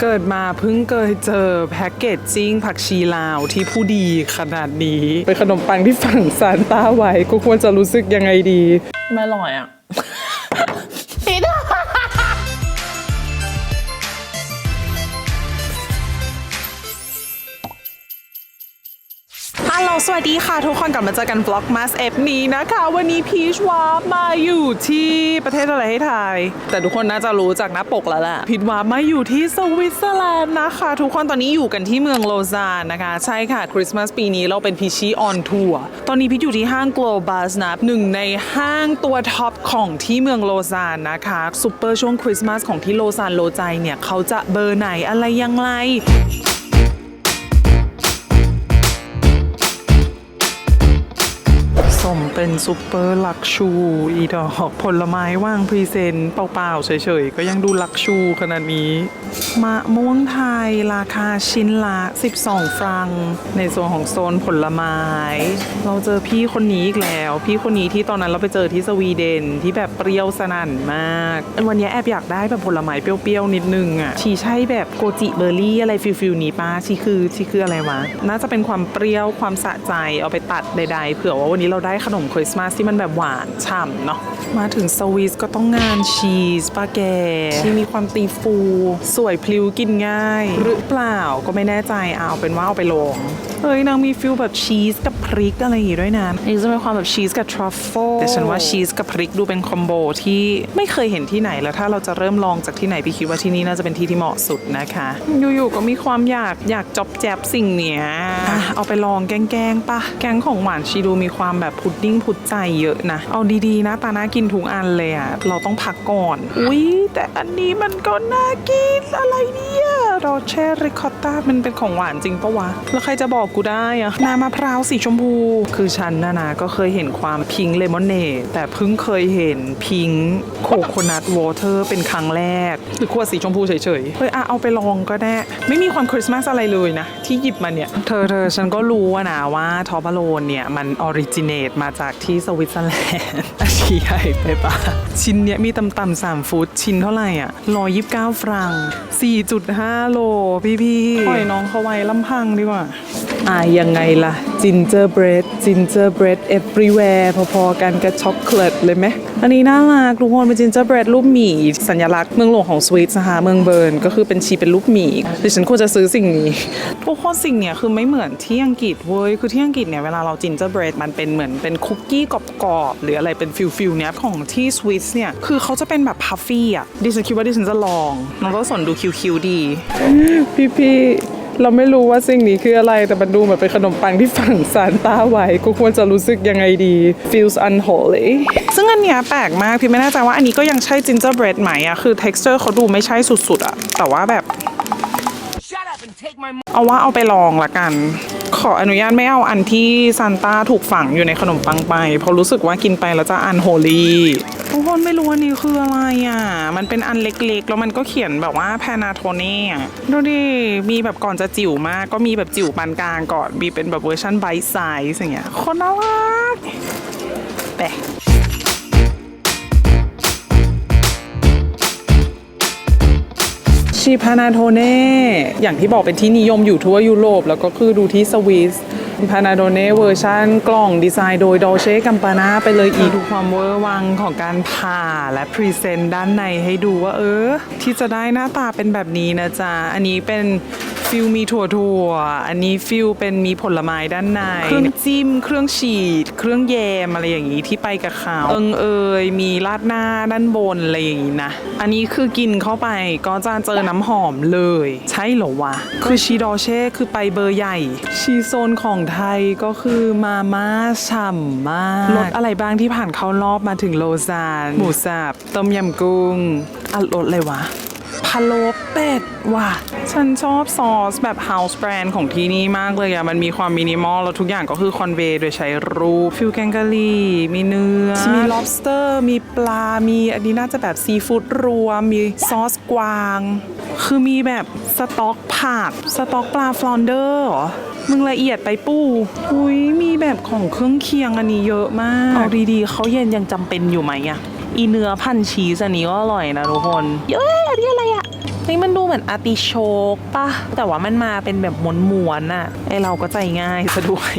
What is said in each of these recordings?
เกิดมาเพิ่งเคยเจอแพ็กเกจจิ้งผักชีลาวที่ผู้ดีขนาดนี้ เป็นขนมปังที่ฝั่งซานต้าไว้กูควรจะรู้สึกยังไงดี ไม่อร่อยอะ ลโหลสวัสดีค่ะ ทุกคนกลับมาเจอกัน Vlogmas เอฟนี้นะคะ วันนี้พีชวาร์ปมาอยู่ที่ประเทศอะไรให้ทายแต่ทุกคนน่าจะรู้จากหน้าปกแล้วแหละพีชวาร์ปมาอยู่ที่สวิตเซอร์แลนด์นะคะ ทุกคนตอนนี้อยู่กันที่เมืองโลซานนะคะ ใช่ค่ะ คริสต์มาสปีนี้เราเป็นพีชีออนทัวร์ตอนนี้พีชอยู่ที่ห้าง Globus นะหนึ่งในห้างตัวท็อปของที่เมืองโลซานนะคะซูเปอร์ช่วงคริสต์มาสของที่โลซานโลใจเนี่ยเขาจะเบอร์ไหนอะไรยังไง เป็นซูเปอร์ลักชู อีดอกผลไม้ว่างพรีเซนต์เปล่าๆ เฉยๆ ก็ยังดูลักชูขนาดนี้ มะม่วงไทยราคาชิ้นละ 12 ฟรัง ในส่วนของโซนผลไม้ เราเจอพี่คนนี้อีกแล้ว พี่คนนี้ที่ตอนนั้นเราไปเจอที่สวีเดนที่แบบเปรี้ยวสนั่นมาก วันนี้แอบอยากได้แบบผลไม้เปรี้ยวๆ นิดนึงอะชีใช่แบบโกจิเบอร์รี่อะไรฟิลฟิลนี้ป้าชีคือชีคืออะไรวะน่าจะเป็นความเปรี้ยวความสะใจเอาไปตัดใดๆเผื่อว่าวันนี้เราได้ขนมคริสต์มาสที่มันแบบหวานฉ่ำเนาะมาถึงสวิสก็ต้องงานชีสป้าแกที่มีความตีฟู สวยพลิ้วกินง่าย หรือเปล่าก็ไม่แน่ใจเอาเป็นว่าเอาไปลงเฮ้ยนางมีฟิลแบบชีสกับพริกอะไรอย่างงี้ด้วยนะนี่จะเป็นความแบบชีสกับทรัฟเฟิลแต่ฉันว่าชีสกับพริกดูเป็นคอมโบที่ไม่เคยเห็นที่ไหนแล้วถ้าเราจะเริ่มลองจากที่ไหนพี่คิดว่าที่นี่น่าจะเป็นที่ที่เหมาะสุดนะคะอยู่ๆก็มีความอยากอยากจอบแจบสิ่งเนี้ยอะเอาไปลองแกล้งๆปะแกงของหวานชีดูมีความแบบพุดดิ้งผุดใจเยอะนะ เอาดีๆนะตาน่ากินทุกอันเลยอะเราต้องพักก่อน อุ้ยแต่อันนี้มันก็น่ากินอะไรเนี่ย โรเช่ริคอตตามันเป็นของหวานจริงปะวะ แล้วใครจะบอกกูได้อะน้ำมะพร้าวสีชมพู คือฉันนะนะก็เคยเห็นความพิงเลมอนเนดแต่เพิ่งเคยเห็นพิงโคโคนัทวอเตอร์เป็นครั้งแรก หรือขวดสีชมพูเฉยๆ เฮ้ยอะเอาไปลองก็ได้ ไม่มีความคริสต์มาสอะไรเลยนะ ที่หยิบมาเนี่ย เธอเธอฉันก็รู้อะนะว่าทอปาโลนเนี่ย มันออริจิเนตมาจากที่สวิตเซอร์แลนด์อันนี้ใหญ่ไปปะชิ้นเนี้ยมีต่ำๆสามฟุต ชิ้นเท่าไหร่อะ129 ฟรัง 4.5โลพี่พี่ปล่อยน้องเขาไว้ลำพังดีกว่า อ่ายังไงล่ะจินเจอร์เบรดจินเจอร์เบรด everywhere พอๆกันกับช็อกโกแลตเลยไหม อันนี้น่ารักทุกคนเป็นจินเจอร์เบรดรูปหมีสัญลักษณ์เมืองหลวงของสวีทนะคะเมืองเบิร์นก็คือเป็นชีเป็นรูปหมีดิฉันควรจะซื้อสิ่งนี้ทุกคนสิ่งเนี้ยคือไม่เหมือนที่อังกฤษเว้ยคือที่อังกฤษเนี่ยเวลาเราจินเจอร์เบรดมันเป็นเหมือนเป็นคุกกี้กรอบๆหรืออะไรเป็นฟิลฟิลเนี้ยของที่สวิสเนี่ยคือเขาจะเป็นแบบพัฟฟี่อะดิฉันคิดว่าดิฉันจะลองน้องก็สนดูคิวๆดีพี่ๆ เราไม่รู้ว่าสิ่งนี้คืออะไรแต่มันดูเหมือนเป็นขนมปังที่ฝังซานต้าไว้กูควรจะรู้สึกยังไงดี feels unholy ซึ่งอันเนี้ยแปลกมากพี่ไม่แน่ใจว่าอันนี้ก็ยังใช่ gingerbread ไหมอะคือ texture เขาดูไม่ใช่สุดๆอะแต่ว่าแบบ เอาว่าเอาไปลองละกัน ขออนุญาตไม่เอาอันที่ซานต้าถูกฝังอยู่ในขนมปังไป เพราะรู้สึกว่ากินไปแล้วจะอันโฮลี ทุกคนไม่รู้อันนี้คืออะไรอะ มันเป็นอันเล็กๆ แล้วมันก็เขียนแบบว่าแพนาโทเน่ดูดิ มีแบบก่อนจะจิ๋วมาก ก็มีแบบจิ๋วปานกลางก่อน มีเป็นแบบเวอร์ชันไบซ์ไซส์อย่างเงี้ย คนน่ารักแปชีพานาโทเน่ อย่างที่บอกเป็นที่นิยมอยู่ทั่วยุโรป แล้วก็คือดูที่สวิส พานาโดเน่เวอร์ชันกล่องดีไซน์โดยดอเช่กัมปานาไปเลยอีกดูความเวอร์วังของการผ่าและพรีเซนต์ด้านในให้ดูว่าเออ ที่จะได้หน้าตาเป็นแบบนี้นะจ๊ะ อันนี้เป็น ฟิลมีถั่วถั่วๆอันนี้ฟิลเป็นมีผลไม้ด้านใน เครื่องจิ้ม เครื่องฉีด เครื่องแยมอะไรอย่างนี้ที่ไปกับเขาเอิงเอยมีราดหน้าด้านบนอะไรอย่างนี้นะ อันนี้คือกินเข้าไปก็จะเจอน้ำหอมเลย ใช่เหรอวะ คือชีดอเช่คือไปเบอร์ใหญ่ ชีโซนของไทยก็คือมาม่าฉ่ำมากรสอะไรบ้างที่ผ่านเข้ารอบมาถึงโลซาน หมูสับต้มยำกุ้งอะรสอะไรวะ พะโล้เป็ดว่ะ ฉันชอบซอสแบบ House Brand ของที่นี่มากเลยอะมันมีความมินิมอล แล้วทุกอย่างก็คือคอนเวย์โดยใช้รูป ฟิวแกงกะหรี่ มีเนื้อ มี lobster มีปลา มีอันนี้น่าจะแบบซีฟู้ดรวม มีซอสกวาง คือมีแบบสต๊อกผัก สต๊อกปลาฟลอนเดอร์เหรอ มึงละเอียดไปปู้อุ้ยมีแบบของเครื่องเคียงอันนี้เยอะมาก เอาดีๆเขาเย็นยังจำเป็นอยู่ไหมอะ อีเนื้อพันชีสอันนี้ก็อร่อยนะทุกคนเย้ยอันนี้อะไรอะนี่มันดูเหมือนอาร์ติโชกปะแต่ว่ามันมาเป็นแบบม้วนๆน่ะไอเราก็ใจง่ายซะด้วย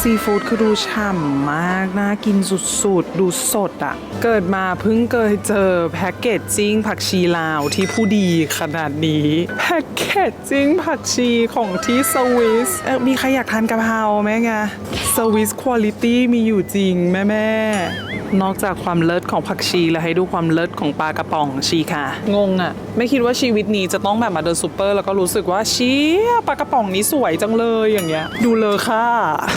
ซีฟู้ดคือดูฉ่ำมาก น่ากินสุดๆ ดูสดอะ่ะเกิดมาเพิ่งเคยเจอแพ็กเกจจิ้งผักชีลาวที่ผู้ดีขนาดนี้แพ็กเกจจิ้งผักชีของที่สวิสเออมีใครอยากทานกะเพราไหมไงสวิสคุณลิตี้มีอยู่จริงแม่แม่นอกจากความเลิศของผักชีแล้วให้ดูความเลิศของปลากระป๋องชีค่ะ งงอะ่ะ ไม่คิดว่าชีวิตนี้จะต้องแบบมาเดินซูเปอร์แล้วก็รู้สึกว่าชี้ปลากระป๋องนี้สวยจังเลยอย่างเงี้ยดูเลยค่ะ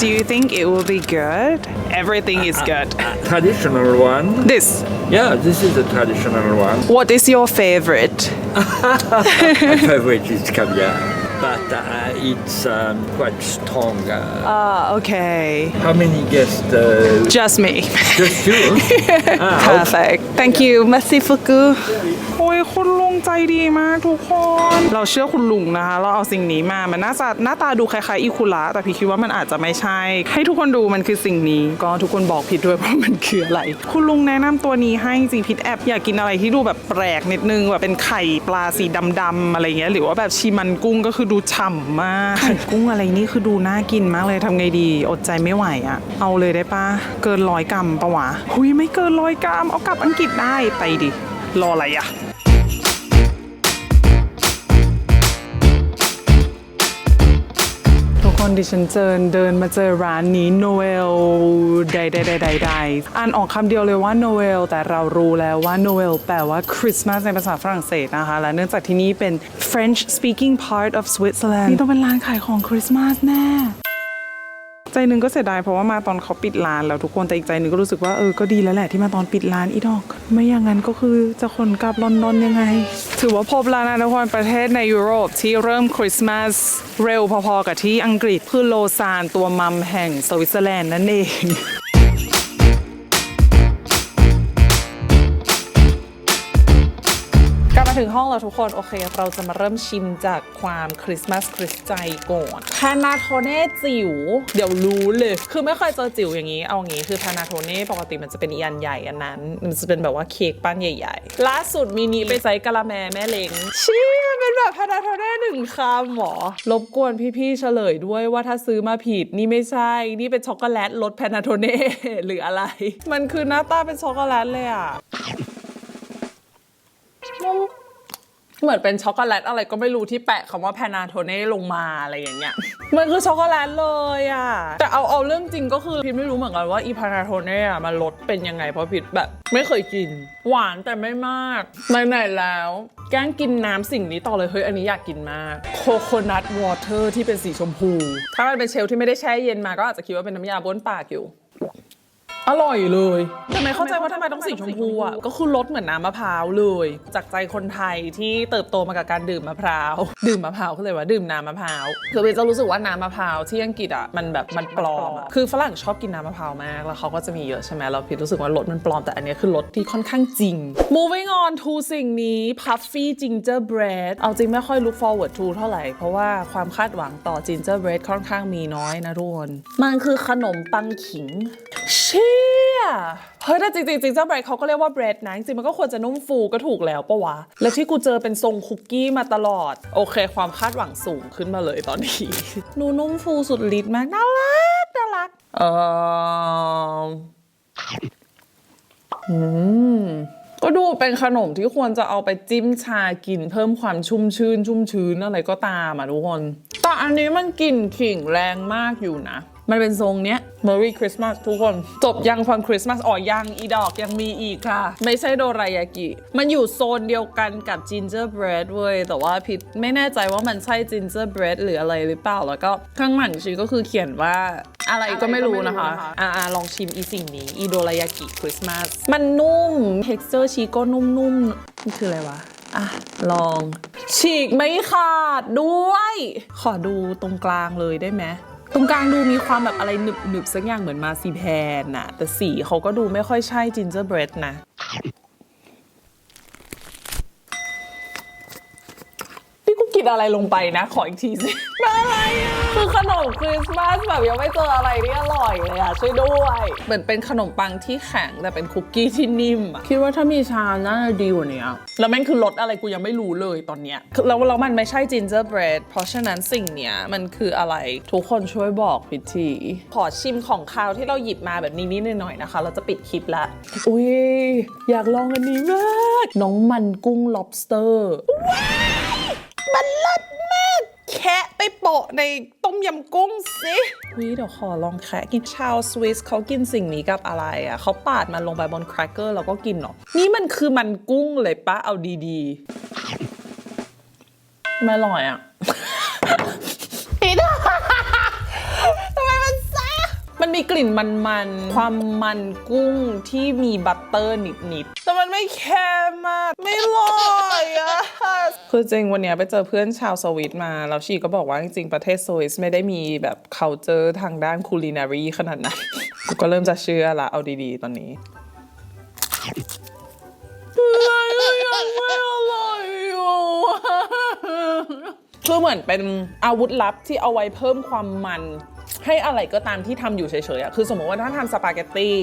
Do you think it will be good Everything is good Traditional one. This Yeah, this is a traditional one. What is your favorite My favorite is caviar, but uh, it's um, quite strong. Uh, Ah okay how many guests? Uh, Just me just you? ah, Perfect Thank you Merci beaucoup โอ้ยคุณลุงใจดีมากทุกคน เราเชื่อคุณลุงนะคะ เราเอาสิ่งนี้มามันน่าจะหน้าตาดูคล้ายๆอีคุระแต่พี่คิดว่ามันอาจจะไม่ใช่ ให้ทุกคนดูมันคือสิ่งนี้ ก็ทุกคนบอกผิดด้วยว่ามันคืออะไร คุณลุงแนะนำตัวนี้ให้จริงพิษแอบอยากกินอะไรที่ดูแบบแปลกนิดนึงแบบเป็นไข่ปลาสีดำๆอะไรเงี้ยหรือว่าแบบชีมันกุ้งก็คือดูฉ่ำมากไข่กุ้งอะไรนี่คือดูน่ากินมากเลยทำไงดี อดใจไม่ไหวอะเอาเลยได้ปะเกินร้อยกรัมปะวะหุยไม่เกินร้อยกรัมเอากลับอังกฤษได้ไปดิรออะไรอะ คนดิฉันเจอเดินมาเจอร้านนี้โนเอลใดใดใดใดใดอ่านออกคำเดียวเลยว่าโนเอลแต่เรารู้แล้วว่าโนเอลแปลว่าคริสต์มาสในภาษาฝรั่งเศสนะคะ และเนื่องจากที่นี่เป็น French speaking part of Switzerland นี่ต้องเป็นร้านขายของคริสต์มาสแน่ ใจหนึ่งก็เสียดายเพราะว่ามาตอนเขาปิดร้านแล้วทุกคนแต่อีกใจหนึ่งก็รู้สึกว่าเออก็ดีแล้วแหละที่มาตอนปิดร้านอีดอก ไม่อย่างนั้นก็คือจะขนกลับลอนดอนยังไง ถือว่าพบแล้วนะทุกคนประเทศในยุโรปที่เริ่มคริสต์มาสเร็วพอๆกับที่อังกฤษคือโลซานตัวมัมแห่งสวิตเซอร์แลนด์นั่นเอง ถึงห้องแล้วทุกคนโอเค เราจะมาเริ่มชิมจากความคริสต์มาสคริสต์ใจก่อนพานาโทเน่จิ๋วเดี๋ยวรู้เลย คือไม่เคยเจอจิ๋วอย่างนี้ เอางี้คือพานาโทเน่ปกติมันจะเป็นอันใหญ่อันนั้น มันจะเป็นแบบว่าเค้กปั้นใหญ่ ๆ ล่าสุดมินิไปไซส์กะละแมแม่เล้งชี้มันเป็นแบบพานาโทเน่หนึ่งคำหมอรบกวนพี่ๆเฉลยด้วยว่าถ้าซื้อมาผิดนี่ไม่ใช่ นี่เป็นช็อกโกแลตรสพานาโทเน่หรืออะไร มันคือหน้าตาเป็นช็อกโกแลตเลยอะ เหมือนเป็นช็อกโกแลตอะไรก็ไม่รู้ที่แปะคำว่าแพนาโทเน่ลงมาอะไรอย่างเงี้ย มันคือช็อกโกแลตเลยอะ แต่เอาเอาเรื่องจริงก็คือพิมไม่รู้เหมือนกันว่าอีพานาโทเน่อะมันรสเป็นยังไงเพราะพิมแบบ ไม่เคยกิน หวานแต่ไม่มากไหนๆแล้ว แกล้งกินน้ำสิ่งนี้ต่อเลยเฮ้ยอันนี้อยากกินมากโคโคนัทวอเตอร์ที่เป็นสีชมพู ถ้ามันเป็นเชลที่ไม่ได้แช่เย็นมาก็อาจจะคิดว่าเป็นน้ำยาบ้วนปากอยู่ อร่อยเลยทำไมเข้าใจว่าทำไมต้องสีชมพูอะก็คือรสเหมือนน้ำมะพร้าวเลย จากใจคนไทยที่เติบโตมากับการดื่มมะพร้าว ดื่มมะพร้าวก็เลยว่าดื่มน้ำมะพร้าวคือเบนจะรู้สึกว่าน้ำมะพร้าวที่อังกฤษอะมันแบบมันปลอมอะคือฝรั่งชอบกินน้ำมะพร้าวมากแล้วเขาก็จะมีเยอะใช่ไหมเราพิดรู้สึกว่ารสมันปลอมแต่อันเนี้ยคือรสที่ค่อนข้างจริง moving on to สิ่งนี้ puffy gingerbread เอาจริงไม่ค่อย look forward to เท่าไหร่เพราะว่าความคาดหวังต่อ gingerbread ค่อนข้างมีน้อยนะทุกคนมันคือขนมปังขิงเชี่ยเฮ้ยแต่จริงๆจริงๆเจ้าเบรดเขาก็เรียกว่าเบรดนะจริงๆมันก็ควรจะนุ่มฟูก็ถูกแล้วปะวะ และที่กูเจอเป็นทรงคุกกี้มาตลอด โอเค ความคาดหวังสูงขึ้นมาเลยตอนนี้หนูนุ่มฟูสุดฤทธิ์มากน่ารักน่ารักเอออืมก็ดูเป็นขนมที่ควรจะเอาไปจิ้มชากินเพิ่มความชุ่มชื่นชุ่มชื้นอะไรก็ตามอะทุกคนแต่อันนี้มันกลิ่นขิงแรงมากอยู่นะ มันเป็นทรงเนี้ย Merry Christmas ทุกคน จบยังความคริสต์มาสอ๋อยังอีดอกยังมีอีกค่ะ ไม่ใช่โดรายากิ มันอยู่โซนเดียวกันกับ gingerbread เว้ย แต่ว่าพิดไม่แน่ใจว่ามันใช่ gingerbread หรืออะไรหรือเปล่า แล้วก็ข้างหลังชีก็คือเขียนว่าอะไรก็ไม่รู้นะคะ อ่าลองชิมอีสิ่งนี้ อีโดรายากิคริสต์มาส มันนุ่ม texture ชีก็นุ่มๆมันคืออะไรวะอะ ลอง ฉีกไม่ขาดด้วย ขอดูตรงกลางเลยได้ไหม ตรงกลางดูมีความแบบอะไรหนึบหนึบๆสักอย่างเหมือนมาซีแพนน่ะ แต่สีเขาก็ดูไม่ค่อยใช่จินเจอร์เบรดนะ นี่ กูกินกินอะไรลงไปนะ ขออีกทีสิมันอะไรอะคือขนมคริสต์มาสแบบยังไม่เจออะไรที่อร่อยเลยอะช่วยด้วยเหมือนเป็นขนมปังที่แข็งแต่เป็นคุกกี้ที่นิ่มอะคิดว่าถ้ามีชาน่าจะดีกว่านี้แล้วแม่งคือรสอะไรกูยังไม่รู้เลยตอนเนี้ยคือแล้วแล้วมันไม่ใช่ gingerbread เพราะฉะนั้นสิ่งเนี้ยมันคืออะไรทุกคนช่วยบอกพิธีขอชิมของคาวที่เราหยิบมาแบบนิดๆหน่อยๆนะคะ เราจะปิดคลิปละอุ้ยอยากลองอันนี้มาก น้องมันกุ้ง lobster ว้าย มันเลิศมาก แคะไปโปะในต้มยำกุ้งสิวิเดี๋ยวขอลองแคะกินชาวสวิสเขากินสิ่งนี้กับอะไรอะเขาปาดมันลงไปบนแครกเกอร์แล้วก็กินเหรอนี่มันคือมันกุ้งเลยปะเอาดีๆ ไม่อร่อยอะ ผิดอะทำไมมันซ่า มันมีกลิ่นมันๆความมันกุ้งที่มีบัตเตอร์นิดๆแต่มันไม่เค็มมาก ไม่อร่อยอะคือจริงวันเนี้ยไปเจอเพื่อนชาวสวิตมา แล้วชีก็บอกว่าจริงๆประเทศสวิสไม่ได้มีแบบ culture ทางด้านคูลินารีขนาดนั้นกูก็เริ่มจะเชื่อละเอาดีๆตอนนี้อะไรอะยังไม่อร่อยอยู่คือเหมือนเป็นอาวุธลับที่เอาไว้เพิ่มความมัน ให้อะไรก็ตามที่ทำอยู่เฉยๆอะคือสมมติว่าถ้าทำสปาเกตตี้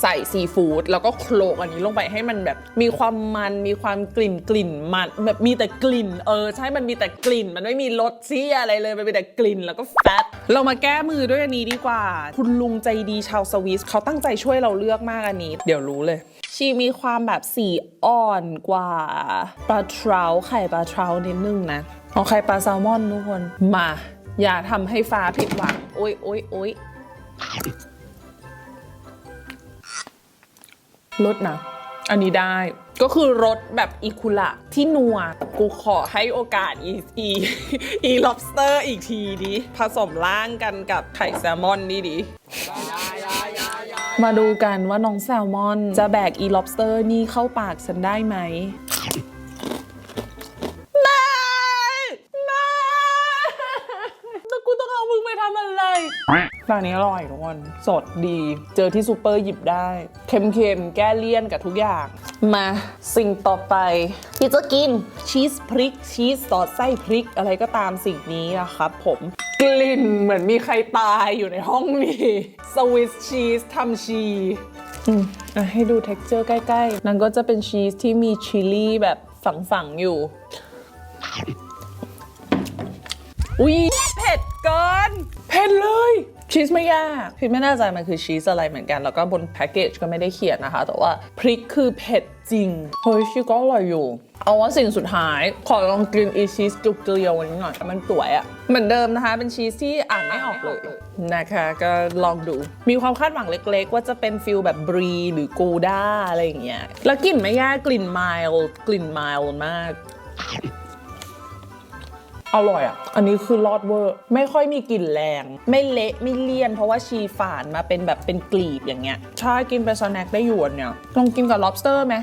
ใส่ซีฟู้ดแล้วก็โคลกอันนี้ลงไปให้มันแบบมีความมันมีความกลิ่นกลิ่นมันแบบมีแต่กลิ่น เออ ใช่มันมีแต่กลิ่น มันไม่มีรสเสียอะไรเลยมันมีแต่กลิ่นแล้วก็แฟตเรามาแก้มือด้วยอันนี้ดีกว่า คุณลุงใจดีชาวสวิสเขาตั้งใจช่วยเราเลือกมากอันนี้ เดี๋ยวรู้เลยชีมีความแบบสีอ่อนกว่าปลาเทราไข่ปลาเทรานิดนึงนะเอาไข่ปลาแซลมอนทุกคนมา อย่าทำให้ฟ้าผิดหวัง โอ๊ยโอ๊ยโอ๊ยรสนะ อันนี้ได้ ก็คือรสแบบอีคุระที่นัว กูขอให้โอกาสอีอีอี lobster อีกทีดิ ผสมร่างกันกับไข่แซลมอนนี่ดิ มาดูกันว่าน้องแซลมอนจะแบกอี lobster นี่เข้าปากฉันได้ไหม ร้านนี้อร่อยทุกคน สดดี เจอที่ซูเปอร์หยิบได้ เค็มๆ แก้เลี่ยนกับทุกอย่าง มาสิ่งต่อไปที่จะกินชีสพริก ชีสสอดไส้พริกอะไรก็ตามสิ่งนี้นะครับผมกลิ่นเหมือนมีใครตายอยู่ในห้องนี้สวิสชีสทำชีอืมให้ดู t e x t อร์ใกล้ ๆ นั่นก็จะเป็นชีสที่มีชิลลี่แบบฝัง ๆ อยู่ อุ๊ยเผ็ดเกิน เผ็ดเลย ชีสไม่ยากพี่ไม่แน่ใจมันคือชีสอะไรเหมือนกัน แล้วก็บนแพ็กเกจก็ไม่ได้เขียนนะคะ แต่ว่าพริกคือเผ็ดจริง เฮ้ยชีสก็อร่อยอยู่ เอาว่าสิ่งสุดท้าย ขอลองกินอีชีสเกลียวนนี้หน่อยมันสวยอะเหมือนเดิมนะคะ เป็นชีสที่อ่านไม่ออกเลยนะคะ ก็ลองดู มีความคาดหวังเล็ก ๆ ว่าจะเป็นฟิลแบบบรีหรือกูด้าอะไรอย่างเงี้ยแล้วกลิ่นไม่ยากกลิ่นไมล์กลิ่นไมล์มาก อร่อยอะ อันนี้คือรอดเวอร์ ไม่ค่อยมีกลิ่นแรง ไม่เละไม่เลี่ยน เพราะว่าชีฝานมาเป็นแบบเป็นกลีบอย่างเงี้ย ใช่กินเป็นสแน็คได้อยู่อันเนี่ย ลองกินกับ lobster ไหม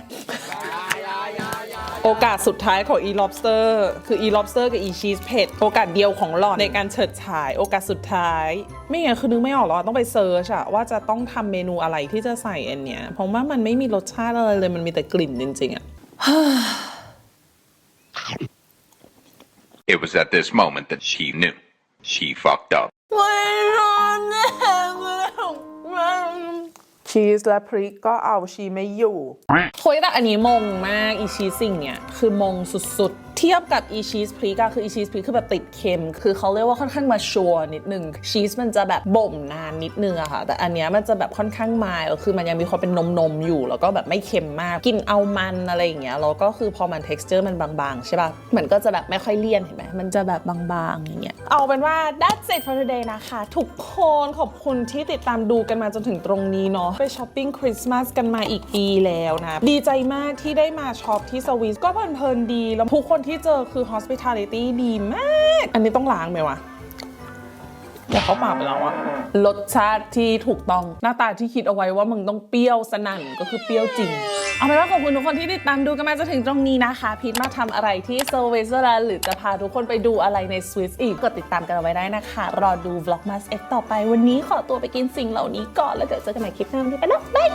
โอกาสสุดท้ายของ e lobster คือ e lobster กับ e cheese เผ็ดโอกาสเดียวของหลอดในการเฉิดฉาย โอกาสสุดท้าย ไม่ไงนคือนึกไม่ออกหรอกต้องไปเซิร์ชอะว่าจะต้องทำเมนูอะไรที่จะใส่อันเนี้ยเพราะว่ามันไม่มีรสชาติอะไรเลยมันมีแต่กลิ่นจริงๆอะ It was at this moment that she knew. She fucked up. ชีสและพริกก็เอาชีไม่อยู่เฮ้ยแต่อันนี้มงมาก อีชีสสิ่งเนี้ยคือมงสุดๆ เทียบกับอีชีสพริกอะคืออีชีสพริกคือแบบติดเค็ม คือเขาเรียกว่าค่อนข้างมาชัวร์นิดนึงชีสมันจะแบบบ่มนานนิดนึงอะค่ะ แต่อันเนี้ยมันจะแบบค่อนข้างมายคือมันยังมีความเป็นนมๆอยู่ แล้วก็แบบไม่เค็มมาก กินเอามันอะไรอย่างเงี้ยแล้วก็คือพอมัน texture มันบางๆใช่ป่ะมันก็จะแบบไม่ค่อยเลี่ยนเห็นไหมมันจะแบบบางๆอย่างเงี้ยเอาเป็นว่า that's it for today นะคะทุกคนขอบคุณที่ติดตามดูกันมาจนถึงตรงนี้เนาะไปช้อปปิ้งคริสต์มาสกันมาอีกปีแล้วนะดีใจมากที่ได้มาช็อปที่สวิสก็เพลินๆดีแล้วทุกคนที่ที่เจอคือ hospitality ดีมาก อันนี้ต้องล้างไหมวะแต่เขาปากไปแล้วอะรสชาติที่ถูกต้องหน้าตาที่คิดเอาไว้ว่ามึงต้องเปรี้ยวสนั่นก็คือเปรี้ยวจริง เอาเป็นว่าขอบคุณทุกคนที่ติดตามดูกันมาจนถึงตรงนี้นะคะ พีทมาทำอะไรที่สวิตเวเซอร์แลนด์หรือจะพาทุกคนไปดูอะไรในสวิสอีกกดติดตามกันเอาไว้ได้นะคะ รอดู Vlogmas X ต่อไปวันนี้ขอตัวไปกินสิ่งเหล่านี้ก่อนแล้วเดี๋ยวเจอกันใหม่คลิปหน้าวันนี้ไปแล้วบาย